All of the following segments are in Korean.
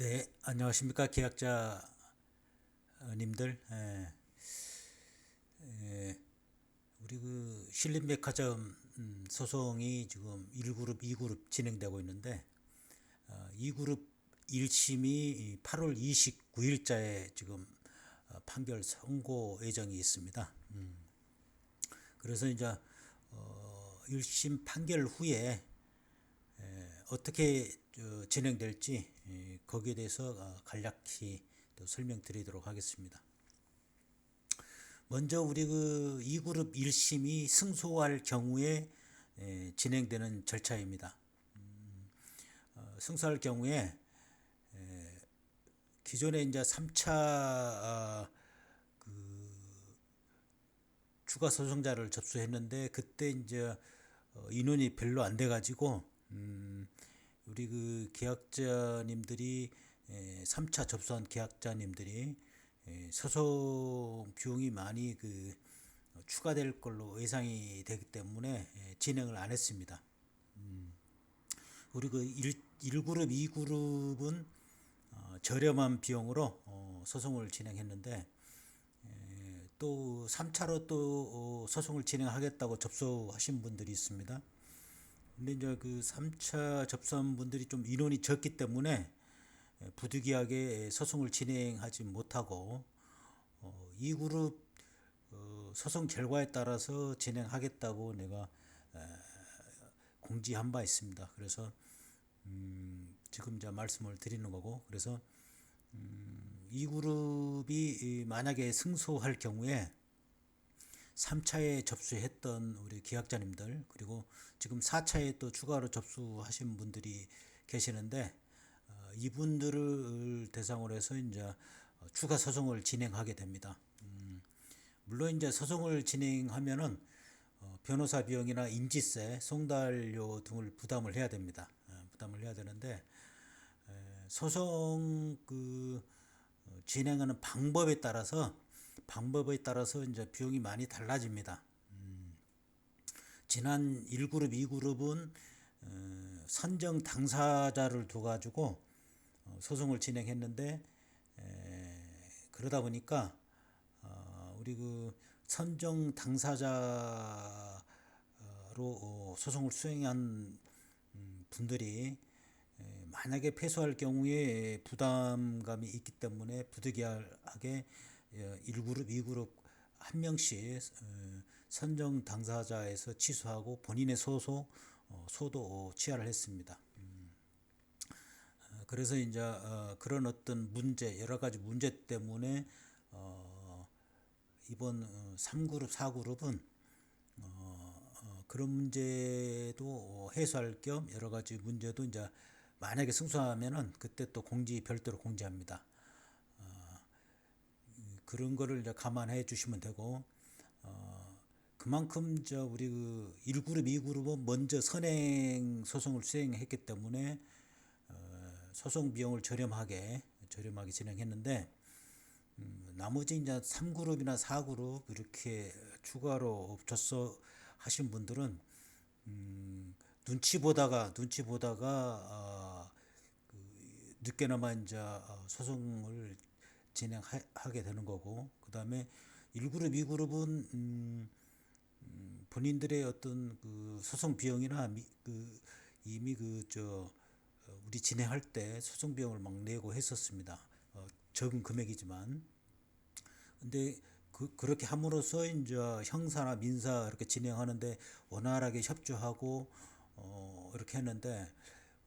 네, 안녕하십니까 계약자님들. 예, 예, 우리 그 신림백화점 음, 소송이 지금 1그룹, 2그룹 진행되고 있는데 어, 2그룹 1심이 8월 29일자에 지금 어, 판결 선고 예정이 있습니다. 음, 그래서 이제 어, 1심 판결 후에 에, 어떻게 저, 진행될지 에, 거기에 대해서 어, 간략히 또 설명드리도록 하겠습니다. 먼저 우리 그 2그룹 1심이 승소할 경우에 에, 진행되는 절차입니다. 음, 어, 승소할 경우에 에, 기존에 이제 3차 아, 그 추가 소송자를 접수했는데 그때 이제 어, 인원이 별로 안 돼 가지고 음, 우리 그 계약자님들이 에, 3차 접수한 계약자님들이 에, 소송 비용이 많이 그 어, 추가될 걸로 예상이 되기 때문에 에, 진행을 안 했습니다. 음, 우리 그 1, 1그룹, 2그룹은 어, 저렴한 비용으로 어, 소송을 진행했는데 에, 또 3차로 또 어, 소송을 진행하겠다고 접수하신 분들이 있습니다. 근데 이제 그 3차 접수한 분들이 좀 인원이 적기 때문에 부득이하게 소송을 진행하지 못하고 어, 2그룹 어, 소송 결과에 따라서 진행하겠다고 내가 에, 공지한 바 있습니다. 그래서 음, 지금 이제 말씀을 드리는 거고 그래서 음, 2그룹이 만약에 승소할 경우에 3차에 접수했던 우리 계약자님들 그리고 지금 4차에 또 추가로 접수하신 분들이 계시는데 어, 이분들을 대상으로 해서 이제 어, 추가 소송을 진행하게 됩니다. 음, 물론 이제 소송을 진행하면은 어, 변호사 비용이나 인지세, 송달료 등을 부담을 해야 됩니다. 어, 부담을 해야 되는데 에, 소송 그 어, 진행하는 방법에 따라서 방법에 따라서 이제 비용이 많이 달라집니다. 음, 지난 1그룹, 2그룹은 어, 선정 당사자를 두 가지고 어, 소송을 진행했는데 에, 그러다 보니까 어, 우리 그 선정 당사자로 어, 소송을 수행한 음, 분들이 에, 만약에 패소할 경우에 부담감이 있기 때문에 부득이하게 1그룹, 2그룹 한 명씩 어, 선정 당사자에서 취소하고 본인의 소소 어, 소도 취하를 했습니다. 음. 어, 그래서 이제 그런 어떤 문제 여러 가지 문제 때문에 이번 3그룹, 4그룹은 그런 문제도 해소할 겸 여러 가지 문제도 이제 만약에 승소하면은 그때 또 공지 별도로 공지합니다. 그런 거를 이제 감안해 주시면 되고 어 그만큼 저 우리 그 1그룹, 2그룹은 먼저 선행 소송을 수행했기 때문에 어 소송 비용을 저렴하게 저렴하게 진행했는데 음 나머지 이제 3그룹이나 4그룹 이렇게 추가로 접수 하신 분들은 음 눈치 보다가 눈치 보다가 어 그 늦게나마 이제 어, 소송을 진행하게 되는 거고 그 다음에 1그룹, 2그룹은 음, 음, 본인들의 어떤 그 소송 비용이나 미, 그 이미 그 저 우리 진행할 때 소송 비용을 막 내고 했었습니다. 어, 적은 금액이지만 근데 그, 그렇게 함으로써 이제 형사나 민사 이렇게 진행하는데 원활하게 협조하고 어, 이렇게 했는데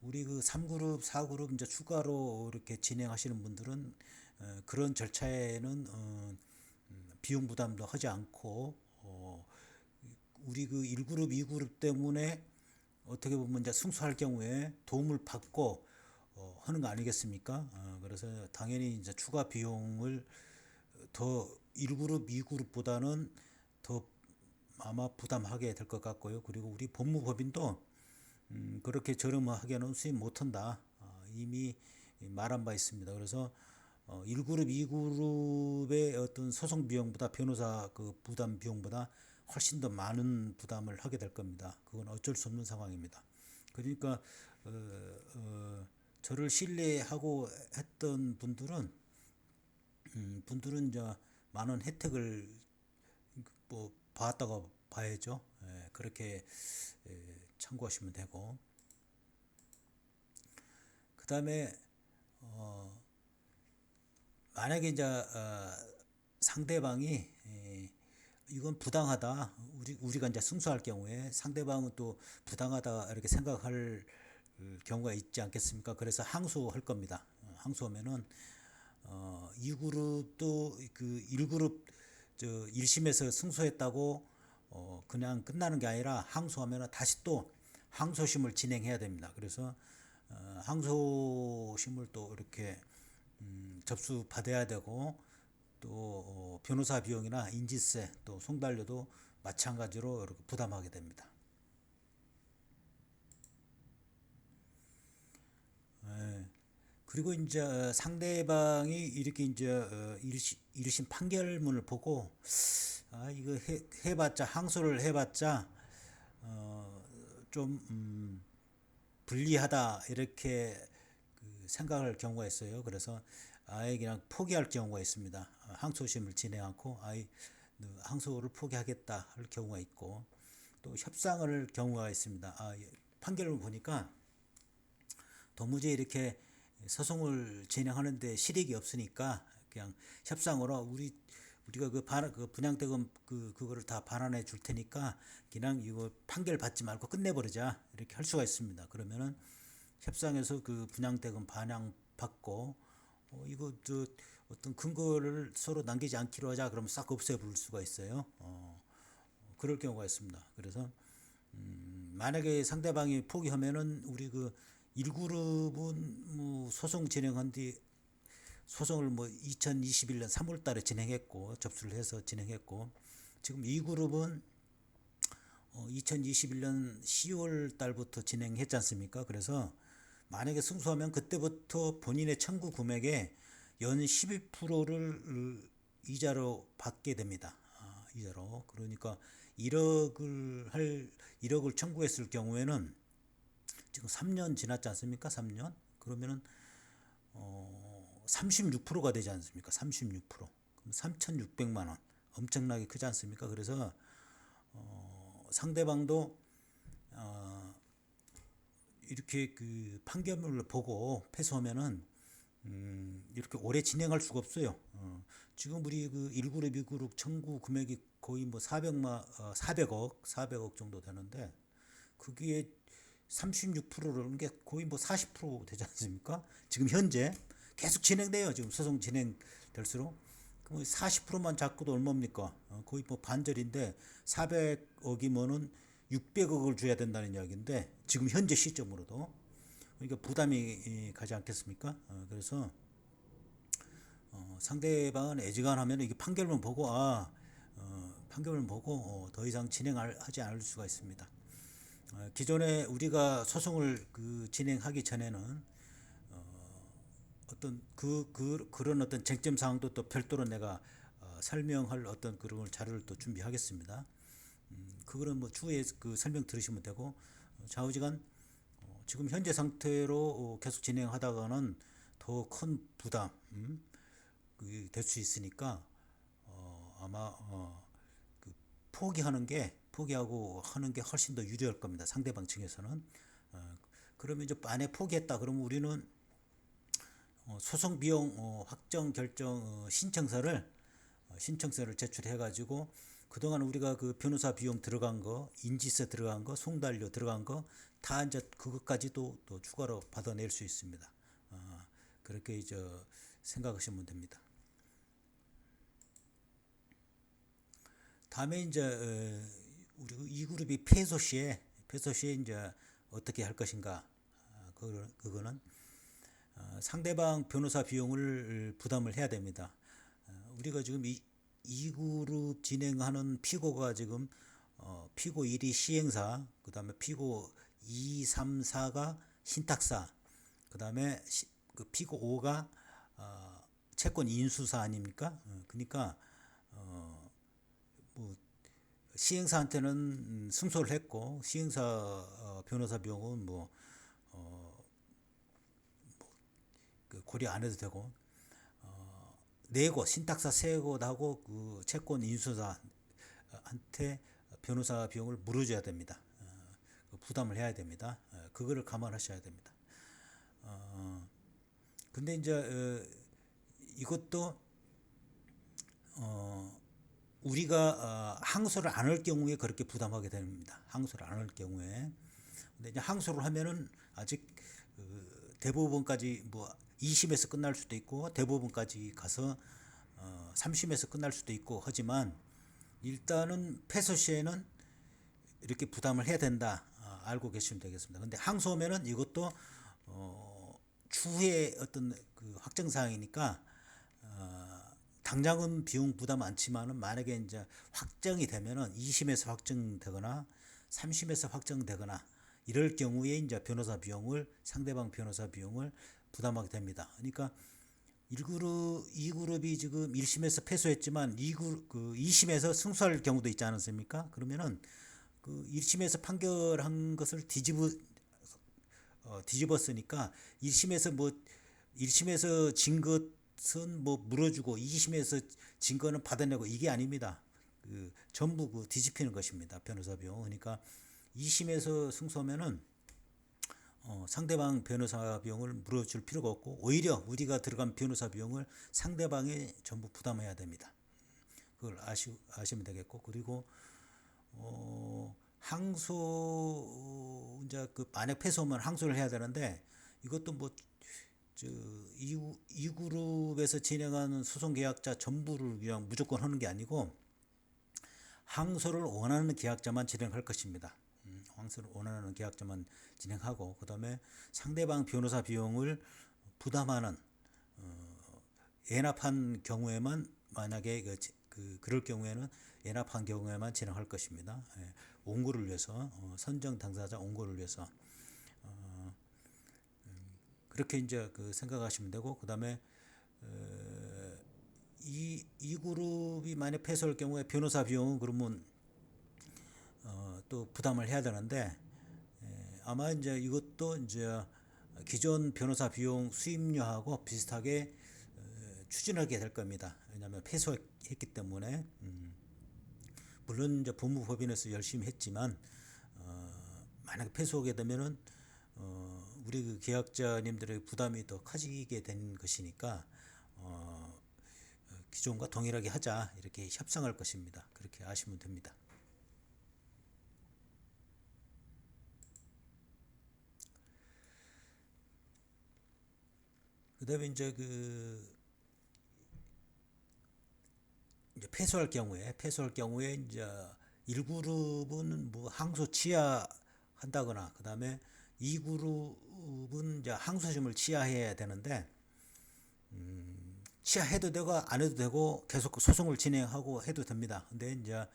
우리 그 3그룹, 4그룹 이제 추가로 이렇게 진행하시는 분들은 어, 그런 절차에는 어, 음, 비용 부담도 하지 않고 어, 우리 그 1그룹, 2그룹 때문에 어떻게 보면 이제 승소할 경우에 도움을 받고 어, 하는 거 아니겠습니까? 어, 그래서 당연히 이제 추가 비용을 더 1그룹, 2그룹보다는 더 아마 부담하게 될 것 같고요. 그리고 우리 법무법인도 음, 그렇게 저렴하게는 수입 못한다. 어, 이미 말한 바 있습니다. 그래서 어, 1그룹, 2그룹의 어떤 소송 비용보다 변호사 그 부담 비용보다 훨씬 더 많은 부담을 하게 될 겁니다. 그건 어쩔 수 없는 상황입니다. 그러니까 어, 어, 저를 신뢰하고 했던 분들은 음, 분들은 이제 많은 혜택을 뭐 받았다고 봐야죠. 예, 그렇게 예, 참고하시면 되고 그 다음에 어, 만약에 이제 어, 상대방이 예, 이건 부당하다. 우리 우리가 이제 승소할 경우에 상대방은 또 부당하다 이렇게 생각할 경우가 있지 않겠습니까? 그래서 항소할 겁니다. 어, 항소하면은 어, 2그룹도 그 1그룹 저 1심에서 승소했다고 어, 그냥 끝나는 게 아니라 항소하면은 다시 또 항소심을 진행해야 됩니다. 그래서 어, 항소심을 또 이렇게 음, 접수 받아야 되고 또 어, 변호사 비용이나 인지세 또 송달료도 마찬가지로 이렇게 부담하게 됩니다. 예. 그리고 이제 어, 상대방이 이렇게 이제 어, 일심 판결문을 보고 아 이거 해, 해봤자 항소를 해봤자 어, 좀 음, 불리하다 이렇게 그 생각할 경우가 있어요. 그래서 아예 그냥 포기할 경우가 있습니다. 어, 항소심을 진행하고 아예 항소를 포기하겠다 할 경우가 있고 또 협상을 경우가 있습니다. 아, 예, 판결을 보니까 도무지 이렇게 소송을 진행하는데 실익이 없으니까 그냥 협상으로 우리 우리가 그, 반, 그 분양대금 그 그거를 다 반환해 줄 테니까 그냥 이거 판결 받지 말고 끝내버리자 이렇게 할 수가 있습니다. 그러면은 협상에서 그 분양대금 반환 받고 어, 이거 저 어떤 근거를 서로 남기지 않기로 하자 그러면 싹 없애 부를 수가 있어요. 어, 그럴 경우가 있습니다. 그래서 음, 만약에 상대방이 포기하면은 우리 그 1그룹은 뭐 소송 진행한 뒤 소송을 뭐 2021년 3월 달에 진행했고 접수를 해서 진행했고 지금 2그룹은 어 2021년 10월 달부터 진행했지 않습니까? 그래서 만약에 승소하면 그때부터 본인의 청구 금액의 연 12%를 이자로 받게 됩니다. 아, 이자로. 그러니까 1억을 할 1억을 청구했을 경우에는 지금 3년 지났지 않습니까? 3년. 그러면은 어 36%가 되지 않습니까? 36%. 그럼 3,600만 원. 엄청나게 크지 않습니까? 그래서 어 상대방도 어 이렇게 그 판결문을 보고 패소하면은 음 이렇게 오래 진행할 수가 없어요. 어 지금 우리 그 1그룹 2그룹 청구 금액이 거의 뭐 400만 어 400억 400억 정도 되는데 그게 36%라는 게 거의 뭐 40% 되지 않습니까? 지금 현재 계속 진행돼요. 지금 소송 진행될수록. 그럼 40%만 잡고도 얼마입니까? 어, 거의 뭐 반절인데 400억이면은 600억을 줘야 된다는 이야기인데 지금 현재 시점으로도 그러니까 부담이 가지 않겠습니까? 어, 그래서 어, 상대방은 애지간하면 이게 판결문 보고 아 어, 판결문 보고 어, 더 이상 진행하지 않을 수가 있습니다. 어, 기존에 우리가 소송을 그 진행하기 전에는 어, 어떤 그, 그 그런 어떤 쟁점 사항도 또 별도로 내가 어, 설명할 어떤 그런 자료를 또 준비하겠습니다. 음, 그거는 뭐 추후에 그 설명 들으시면 되고 어, 좌우지간 어, 지금 현재 상태로 어, 계속 진행하다가는 더 큰 부담 음, 될수 있으니까 어, 아마 어, 그 포기하는 게 포기하고 하는 게 훨씬 더 유리할 겁니다. 상대방 측에서는. 어, 그러면 이제 만에 포기했다. 그러면 우리는 어, 소송 비용 어, 확정 결정 어, 신청서를 어, 신청서를 제출해 가지고 그동안 우리가 그 변호사 비용 들어간 거, 인지세 들어간 거, 송달료 들어간 거 다 이제 그것까지도 또 추가로 받아낼 수 있습니다. 어, 그렇게 이제 생각하시면 됩니다. 다음에 이제 어, 우리 이 그룹이 폐소 시에 폐소 시에 이제 어떻게 할 것인가 그 그거는 어, 상대방 변호사 비용을 부담을 해야 됩니다. 어, 우리가 지금 이, 이 그룹 진행하는 피고가 지금 어, 피고 1이 시행사, 그 다음에 피고 2, 3, 4가 신탁사, 그 다음에 그 피고 5가 어, 채권 인수사 아닙니까? 어, 그러니까 어, 뭐 시행사한테는 음, 승소를 했고 시행사 어, 변호사 비용은 뭐, 어, 고려 안 해도 되고 어, 내고 신탁사 세고하고 그 채권 인수자한테 변호사 비용을 물어줘야 됩니다. 어, 그 부담을 해야 됩니다. 어, 그거를 감안하셔야 됩니다. 어, 근데 이제 어, 이것도 어, 우리가 어, 항소를 안 할 경우에 그렇게 부담하게 됩니다. 항소를 안 할 경우에. 근데 이제 항소를 하면은 아직 그 대법원까지 뭐 2심에서 끝날 수도 있고 대법원까지 가서 어, 3심에서 끝날 수도 있고 하지만 일단은 패소 시에는 이렇게 부담을 해야 된다 어, 알고 계시면 되겠습니다. 근데 항소면은 이것도 어, 추후에 어떤 그 확정 사항이니까 어, 당장은 비용 부담 않지만은 만약에 이제 확정이 되면은 2심에서 확정되거나 3심에서 확정되거나 이럴 경우에 이제 변호사 비용을 상대방 변호사 비용을 부담하게 됩니다. 그러니까 1그룹, 2그룹이 지금 1심에서 패소했지만 2그룹, 그 2심에서 승소할 경우도 있지 않습니까? 그러면은 그 1심에서 판결한 것을 뒤집어 어, 뒤집었으니까 1심에서 뭐 1심에서 진 것은 뭐 물어주고 2심에서 진 거는 받아내고 이게 아닙니다. 그 전부 그 뒤집히는 것입니다. 변호사 비용. 그러니까 2심에서 승소하면은 어, 상대방 변호사 비용을 물어줄 필요가 없고 오히려 우리가 들어간 변호사 비용을 상대방에 전부 부담해야 됩니다. 그걸 아시, 아시면 되겠고 그리고 어, 항소 이제 그 만약 패소하면 항소를 해야 되는데 이것도 뭐 저 이, 이 그룹에서 진행하는 소송 계약자 전부를 그냥 무조건 하는 게 아니고 항소를 원하는 계약자만 진행할 것입니다. 음, 항소를 원하는 계약자만 진행하고 그다음에 상대방 변호사 비용을 부담하는 어, 연합한 경우에만 만약에 그, 그 그럴 경우에는 연합한 경우에만 진행할 것입니다. 예, 옹고를 위해서 어, 선정 당사자 옹고를 위해서 어, 음, 그렇게 이제 그 생각하시면 되고 그다음에 어, 이, 이 그룹이 만약 패소할 경우에 변호사 비용은 그러면 어, 또 부담을 해야 되는데 에, 아마 이제 이것도 이제 기존 변호사 비용 수임료하고 비슷하게 어, 추진하게 될 겁니다. 왜냐하면 패소했기 때문에 음, 물론 이제 법무법인에서 열심히 했지만 어, 만약 패소하게 되면은 어, 우리 그 계약자님들의 부담이 더 커지게 된 것이니까 어, 기존과 동일하게 하자 이렇게 협상할 것입니다. 그렇게 아시면 됩니다. 그다음에 이제 그 이제 패소할 경우에 패소할 경우에 이제 1그룹은 뭐 항소 취하한다거나 그다음에 2그룹은 이제 항소심을 취하해야 되는데 음, 취하해도 되고 안 해도 되고 계속 그 소송을 진행하고 해도 됩니다. 근데 이제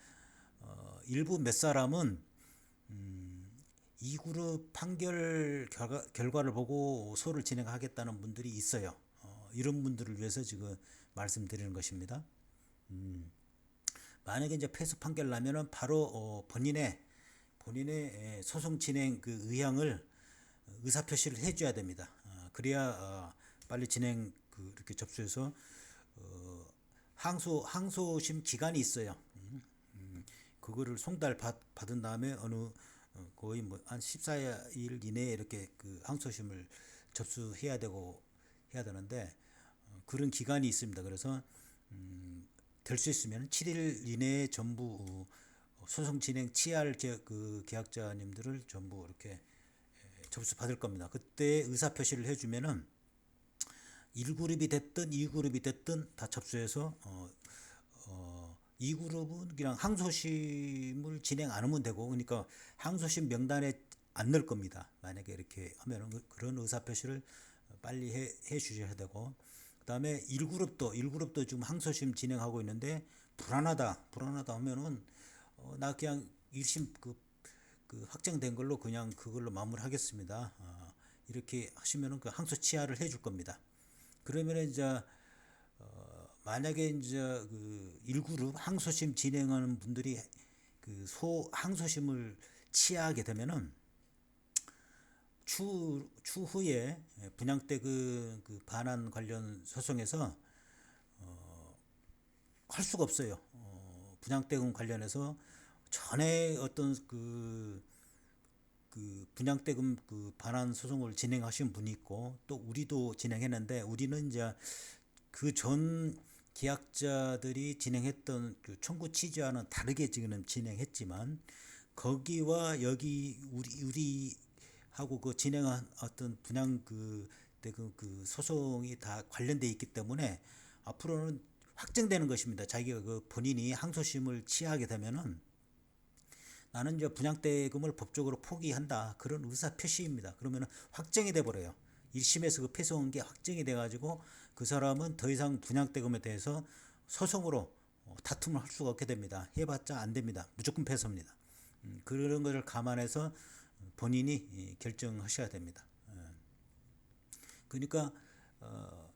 어, 일부 몇 사람은 음, 2그룹 판결 결과, 결과를 보고 소를 진행하겠다는 분들이 있어요. 어, 이런 분들을 위해서 지금 말씀드리는 것입니다. 음, 만약에 이제 패소 판결 나면은 바로 어, 본인의 본인의 소송 진행 그 의향을 의사 표시를 해줘야 됩니다. 어, 그래야 어, 빨리 진행 그 이렇게 접수해서 어, 항소 항소심 기간이 있어요. 음, 음, 그거를 송달 받, 받은 다음에 어느 어, 거의 뭐 한 14일 이내에 이렇게 그 항소심을 접수해야 되고 해야 되는데 어, 그런 기간이 있습니다. 그래서 음, 될 수 있으면 7일 이내에 전부 어, 소송 진행 취할 계, 그 계약자님들을 전부 이렇게 접수 받을 겁니다. 그때 의사 표시를 해주면은 1그룹이 됐든 2그룹이 됐든 다 접수해서 어, 어, 2그룹은 그냥 항소심을 진행 안 하면 되고 그러니까 항소심 명단에 안 넣을 겁니다. 만약에 이렇게 하면은 그- 그런 의사 표시를 빨리 해, 해 주셔야 되고 그다음에 1그룹도 1그룹도 지금 항소심 진행하고 있는데 불안하다 불안하다 하면은 어, 나 그냥 1심 그, 그 확정된 걸로 그냥 그걸로 마무리하겠습니다. 어, 이렇게 하시면은 그 항소 취하를 해 줄 겁니다. 그러면 이제 어, 만약에 이제 그 1그룹 항소심 진행하는 분들이 그 소 항소심을 취하게 되면은 추 추후에 분양대금 그 반환 관련 소송에서 어, 할 수가 없어요. 어, 분양 대금 관련해서 전에 어떤 그, 그 분양대금 그 반환 소송을 진행하신 분이 있고 또 우리도 진행했는데 우리는 이제 그 전 계약자들이 진행했던 그 청구 취지와는 다르게 지금 진행했지만 거기와 여기 우리 우리 하고 그 진행한 어떤 분양 그, 대금 그 소송이 다 관련돼 있기 때문에 앞으로는 확정되는 것입니다. 자기가 그 본인이 항소심을 취하게 되면은 나는 이제 분양대금을 법적으로 포기한다 그런 의사 표시입니다. 그러면은 확정이 돼 버려요. 1심에서 그 패소한 게 확정이 돼 가지고 그 사람은 더 이상 분양대금에 대해서 소송으로 어, 다툼을 할 수가 없게 됩니다. 해봤자 안 됩니다. 무조건 패소입니다. 음, 그런 것을 감안해서 본인이 이, 결정하셔야 됩니다. 예. 그러니까 어,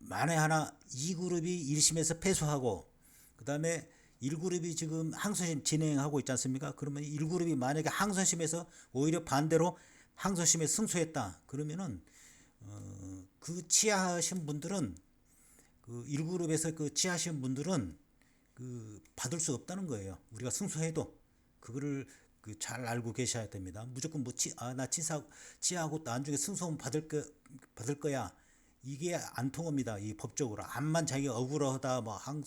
만에 하나 2그룹이 1심에서 패소하고 그 다음에 1그룹이 지금 항소심 진행하고 있지 않습니까? 그러면 1그룹이 만약에 항소심에서 오히려 반대로 항소심에 승소했다. 그러면은 어, 그 취하하신 분들은 그 1그룹에서 그 취하하신 분들은 그 받을 수 없다는 거예요. 우리가 승소해도 그거를 그 잘 알고 계셔야 됩니다. 무조건 뭐아나 치사 치하고 나중에 승소하면 받을 거 받을 거야. 이게 안 통합니다. 이 법적으로 암만 자기가 억울하다 뭐 항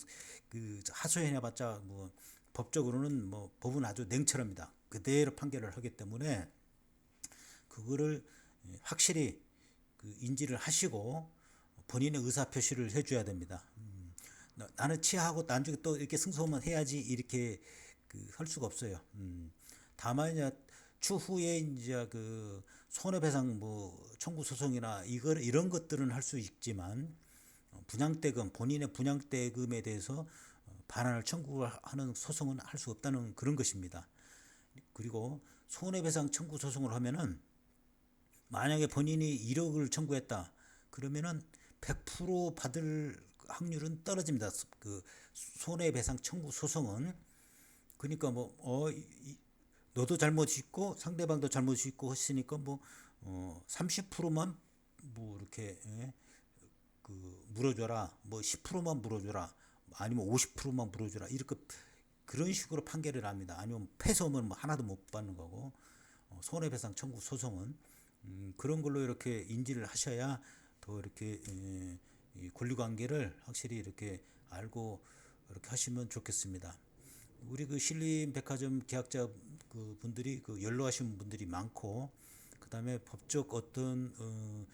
그 하소연해봤자 뭐 법적으로는 뭐 법은 아주 냉철합니다. 그대로 판결을 하기 때문에 그거를 확실히 그 인지를 하시고 본인의 의사 표시를 해줘야 됩니다. 음, 나는 치하고 나중에 또 이렇게 승소만 해야지 이렇게 그 할 수가 없어요. 음, 다만 이제 추후에 이제 그 손해배상 뭐 청구 소송이나 이걸 이런 것들은 할 수 있지만 어, 분양대금 본인의 분양대금에 대해서 어, 반환을 청구하는 소송은 할 수 없다는 그런 것입니다. 그리고 손해배상 청구 소송을 하면은 만약에 본인이 1억을 청구했다 그러면은 100% 받을 확률은 떨어집니다. 그 손해배상 청구 소송은 그러니까 뭐어 너도 잘못 있고 상대방도 잘못 있고 했으니까 뭐 어, 30%만 뭐 이렇게 예? 그 물어줘라 뭐 10%만 물어줘라 아니면 50%만 물어줘라 이렇게 그런 식으로 판결을 합니다. 아니면 패소면 뭐 하나도 못 받는 거고 어, 손해배상 청구 소송은 음, 그런 걸로 이렇게 인지를 하셔야 더 이렇게 예, 이 권리관계를 확실히 이렇게 알고 이렇게 하시면 좋겠습니다. 우리 그 신림 백화점 계약자 그 분들이 그 연로하신 분들이 많고 그 다음에 법적 어떤 어,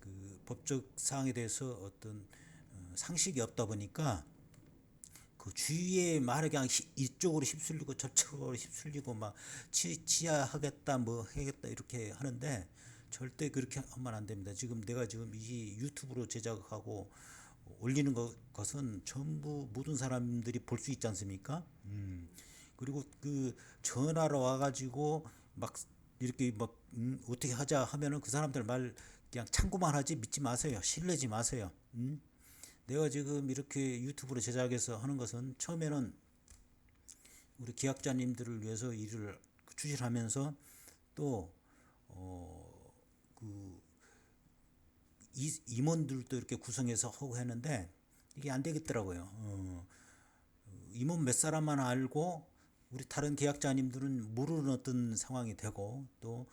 그 법적 사항에 대해서 어떤 어, 상식이 없다 보니까 그 주위에 말에 그냥 히, 이쪽으로 휩쓸리고 저쪽으로 휩쓸리고 막 치, 치하하겠다 뭐 하겠다 이렇게 하는데 절대 그렇게 하면 안 됩니다. 지금 내가 지금 이 유튜브로 제작하고 올리는 것, 것은 전부 모든 사람들이 볼 수 있지 않습니까? 음. 그리고 그 전화로 와가지고 막 이렇게 막 음, 어떻게 하자 하면은 그 사람들 말 그냥 참고만 하지 믿지 마세요. 신뢰지 마세요. 음? 내가 지금 이렇게 유튜브로 제작해서 하는 것은 처음에는 우리 기약자님들을 위해서 일을 추진하면서 또어그 임원들도 이렇게 구성해서 하고 했는데 이게 안 되겠더라고요. 어, 임원 몇 사람만 알고 우리 다른 계약자님들은 모르는 어떤 상황이 되고 또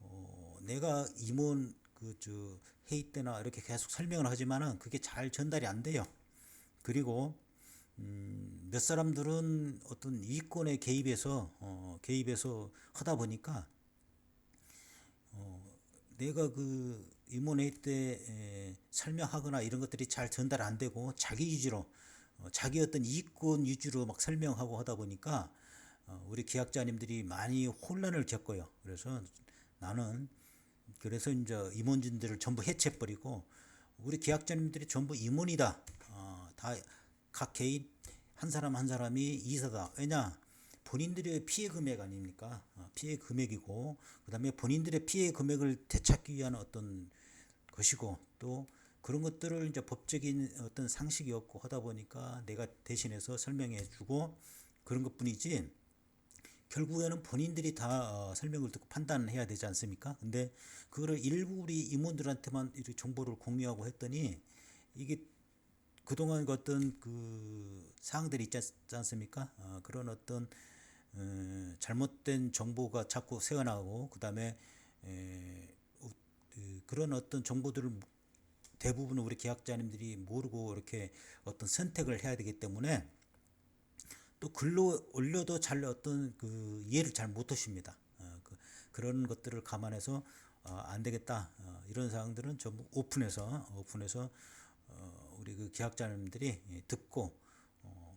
어, 내가 임원 그 저 회의 때나 이렇게 계속 설명을 하지만은 그게 잘 전달이 안 돼요. 그리고 음, 몇 사람들은 어떤 이권에 개입해서 어, 개입해서 하다 보니까 어, 내가 그 임원회의 때 에, 설명하거나 이런 것들이 잘 전달 안 되고 자기 위주로 어, 자기 어떤 이권 위주로 막 설명하고 하다 보니까 어, 우리 기약자님들이 많이 혼란을 겪어요. 그래서 나는 그래서 이제 임원진들을 전부 해체버리고 우리 기약자님들이 전부 임원이다. 어, 다각 개인 한 사람 한 사람이 이사다. 왜냐? 본인들의 피해 금액 아닙니까? 어, 피해 금액이고 그 다음에 본인들의 피해 금액을 되찾기 위한 어떤 것이고 또 그런 것들을 이제 법적인 어떤 상식이 없고 하다 보니까 내가 대신해서 설명해 주고 그런 것 뿐이지 결국에는 본인들이 다 어, 설명을 듣고 판단해야 되지 않습니까? 근데 그거를 일부 우리 임원들한테만 이렇게 정보를 공유하고 했더니 이게 그동안 그 어떤 그 사항들이 있지 않- 않습니까? 어, 그런 어떤 어, 잘못된 정보가 자꾸 새어나오고 그다음에 그, 그런 어떤 정보들을 대부분 우리 계약자님들이 모르고 이렇게 어떤 선택을 해야 되기 때문에 또 글로 올려도 잘 어떤 그 이해를 잘 못하십니다. 어, 그, 그런 것들을 감안해서 어, 안 되겠다 어, 이런 사항들은 전부 오픈해서 오픈해서 어, 우리 그 계약자님들이 예, 듣고 어,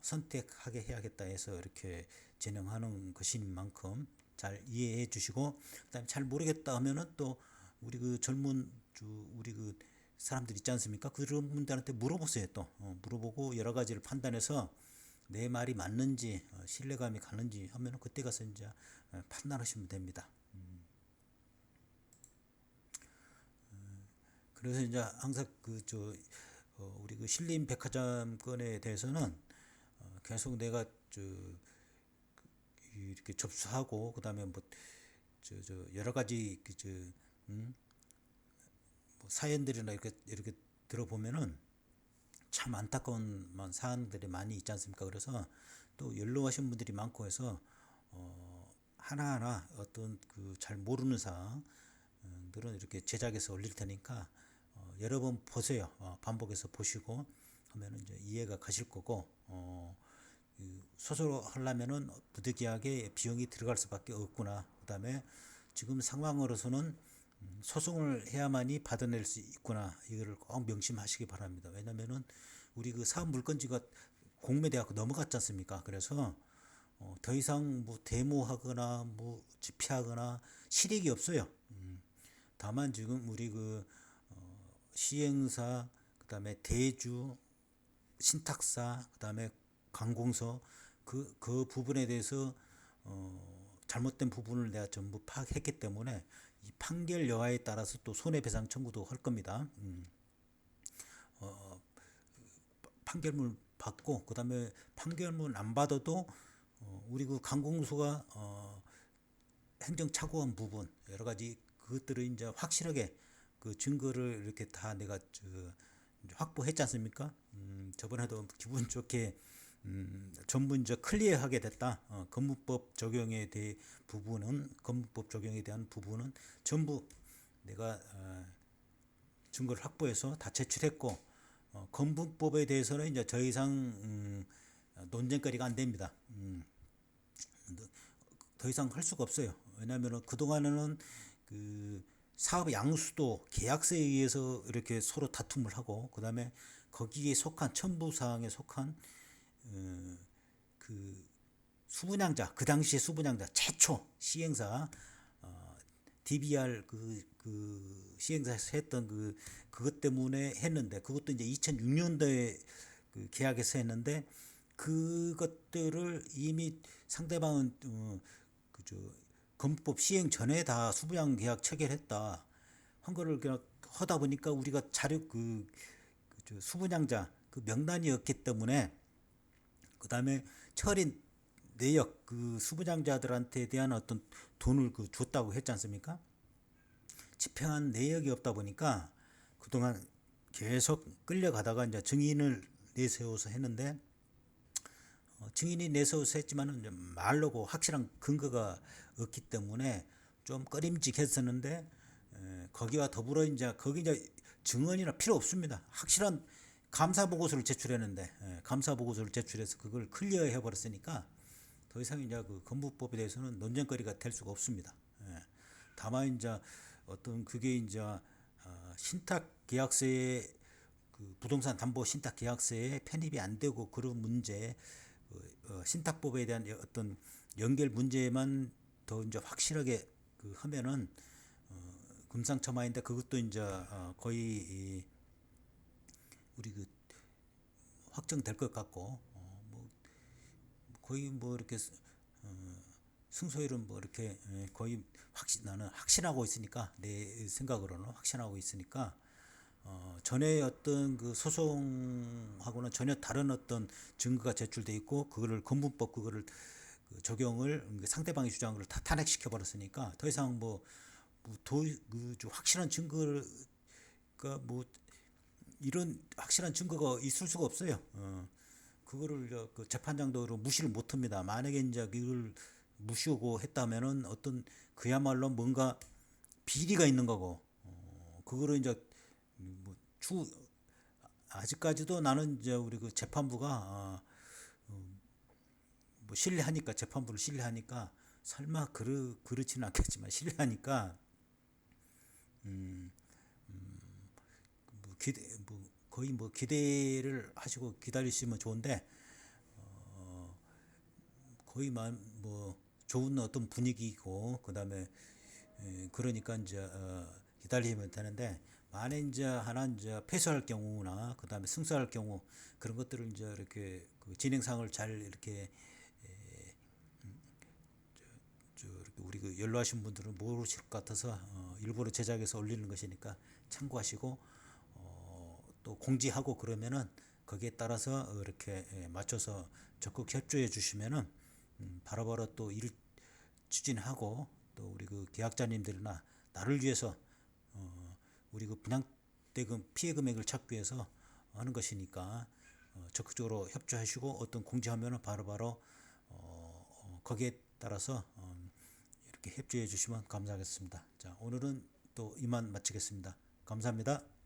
선택하게 해야겠다 해서 이렇게 진행하는 것인 만큼 잘 이해해 주시고 그다음에 잘 모르겠다 하면은 또 우리 그 젊은 주 우리 그 사람들 있지 않습니까? 그런 분들한테 물어보세요 또 어, 물어보고 여러 가지를 판단해서 내 말이 맞는지 어, 신뢰감이 가는지 하면은 그때 가서 이제 어, 판단하시면 됩니다. 음. 어, 그래서 이제 항상 그저 어, 우리 그 신림 백화점 건에 대해서는 어, 계속 내가 저 그, 이렇게 접수하고 그다음에 뭐 저 저 여러 가지 그저 음? 뭐 사연들이나 이렇게 이렇게 들어보면은 참 안타까운 만 사안들이 많이 있지 않습니까? 그래서 또 연로하신 분들이 많고 해서 어 하나하나 어떤 그 잘 모르는 사항들은 이렇게 제작해서 올릴 테니까 어 여러 번 보세요. 어 반복해서 보시고 하면은 이제 이해가 가실 거고 어그 소설 하려면은 부득이하게 비용이 들어갈 수밖에 없구나. 그다음에 지금 상황으로서는 음, 소송을 해야만이 받아낼 수 있구나. 이거를 꼭 명심하시기 바랍니다. 왜냐면은 우리 그 사업 물건지가 공매돼갖고 넘어갔지 않습니까? 그래서 어, 더 이상 뭐 데모하거나 뭐 집회하거나 실익이 없어요. 음, 다만 지금 우리 그 어, 시행사 그다음에 대주 신탁사 그다음에 관공서 그, 그 부분에 대해서 어, 잘못된 부분을 내가 전부 파악했기 때문에 이 판결 여하에 따라서 또 손해배상 청구도 할 겁니다. 음. 어, 판결문 받고 그 다음에 판결문 안 받아도 어, 우리 그 관공서가 어, 행정 착오한 부분 여러 가지 그것들을 이제 확실하게 그 증거를 이렇게 다 내가 저 확보했지 않습니까? 음, 저번에도 기분 좋게 음, 전부 이제 클리어하게 됐다. 어, 건무법 적용에 대해 부분은 건무법 적용에 대한 부분은 전부 내가 어, 증거를 확보해서 다 제출했고 어, 건무법에 대해서는 이제 더 이상 음, 논쟁거리가 안 됩니다. 음, 더 이상 할 수가 없어요. 왜냐하면 그 동안에는 그 사업 양수도 계약서에 의해서 이렇게 서로 다툼을 하고 그 다음에 거기에 속한 첨부 사항에 속한 어, 그 수분양자 그 당시에 수분양자 최초 시행사 어, DBR 그, 그 시행사에서 했던 그 그것 때문에 했는데 그것도 이제 2006년도에 그 계약해서 했는데 그것들을 이미 상대방은 어, 그저 건법 시행 전에 다 수분양 계약 체결했다. 한 거를 그냥 하다 보니까 우리가 자료 그, 그저 수분양자 그 명단이었기 때문에 그 다음에 처린 내역 그 수부장자들한테 대한 어떤 돈을 그 줬다고 했지 않습니까? 집행한 내역이 없다 보니까 그동안 계속 끌려가다가 이제 증인을 내세워서 했는데 어, 증인이 내세워서 했지만은 말로고 확실한 근거가 없기 때문에 좀 꺼림직했었는데 에, 거기와 더불어 이제 거기 이제 증언이나 필요 없습니다. 확실한 감사 보고서를 제출했는데 예, 감사 보고서를 제출해서 그걸 클리어해 버렸으니까 더 이상 이제 그 건부법에 대해서는 논쟁거리가 될 수가 없습니다. 예. 다만 이제 어떤 그게 이제 어, 신탁 계약서에 그 부동산 담보 신탁 계약서에 편입이 안 되고 그런 문제 어, 어, 신탁법에 대한 어떤 연결 문제만 더 이제 확실하게 그 하면은 어, 금상첨화인데 그것도 이제 어, 거의 이 우리 그 확정될 것 같고 어, 뭐 거의 뭐 이렇게 어, 승소율은 뭐 이렇게 예, 거의 확신 나는 확신하고 있으니까 내 생각으로는 확신하고 있으니까 어, 전에 어떤 그 소송하고는 전혀 다른 어떤 증거가 제출돼 있고 그거를 건분법 그거를 그 적용을 그 상대방의 주장을 다 탄핵시켜 버렸으니까 더 이상 뭐, 뭐도그 확실한 증거가 뭐 이런 확실한 증거가 있을 수가 없어요. 어. 그거를 저그 재판장도 무시를 못 합니다. 만약에 이제 이걸 무시하고 했다면은 어떤 그야말로 뭔가 비리가 있는 거고 어, 그거를 이제 뭐주 아직까지도 나는 이제 우리 그 재판부가 아, 음, 뭐 신뢰하니까 재판부를 신뢰하니까 설마 그르 그렇지는 않겠지만 신뢰하니까 뭐 기대 뭐 거의 뭐 기대를 하시고 기다리시면 좋은데 어, 거의 만뭐 좋은 어떤 분위기고 그다음에 에, 그러니까 이제 어, 기다리면 되는데 만에 이제 하나 이제 패소할 경우나 그다음에 승소할 경우 그런 것들을 이제 이렇게 그 진행상을 잘 이렇게 저 이렇게 우리 그 연로하신 분들은 모르실 것 같아서 어, 일부러 제작해서 올리는 것이니까 참고하시고 어, 또 공지하고 그러면은 거기에 따라서 어, 이렇게 예, 맞춰서 적극 협조해 주시면은 음, 바로 바로 또일 추진하고 또 우리 그 계약자님들이나 나를 위해서 어, 우리 그 분양대금 피해 금액을 찾기 위해서 하는 것이니까 어, 적극적으로 협조하시고 어떤 공지하면은 바로바로 어, 어, 거기에 따라서 어, 이렇게 협조해 주시면 감사하겠습니다. 자, 오늘은 또 이만 마치겠습니다. 감사합니다.